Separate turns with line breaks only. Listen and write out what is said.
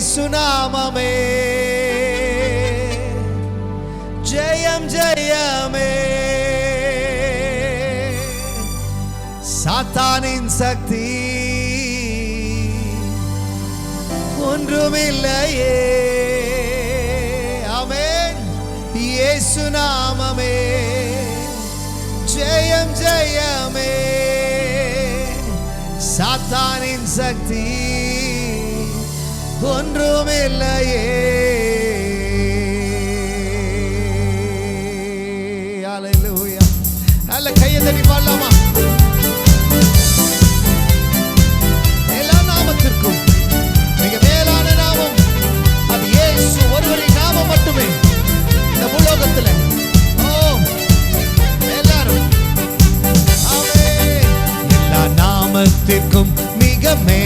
இயேசு நாமமே. ஜெயம் ஜெயமே. சாத்தானின் சக்தி ஒன்றுமில்லையே. ஆமென். இயேசு நாமமே. ஜெயம் ஜெயமே. சாத்தானின் சக்தி ஒன்றுமில்லையே. அலையிலூயா அல்ல கையை தட்டி பாடலாமா? நாமத்திற்கும் மிக மேலான நாமம் அது இயேசு ஒருவரின் நாமம் மட்டுமே. இந்த உலோகத்தில் எல்லாரும். எல்லா நாமத்திற்கும் மிக மே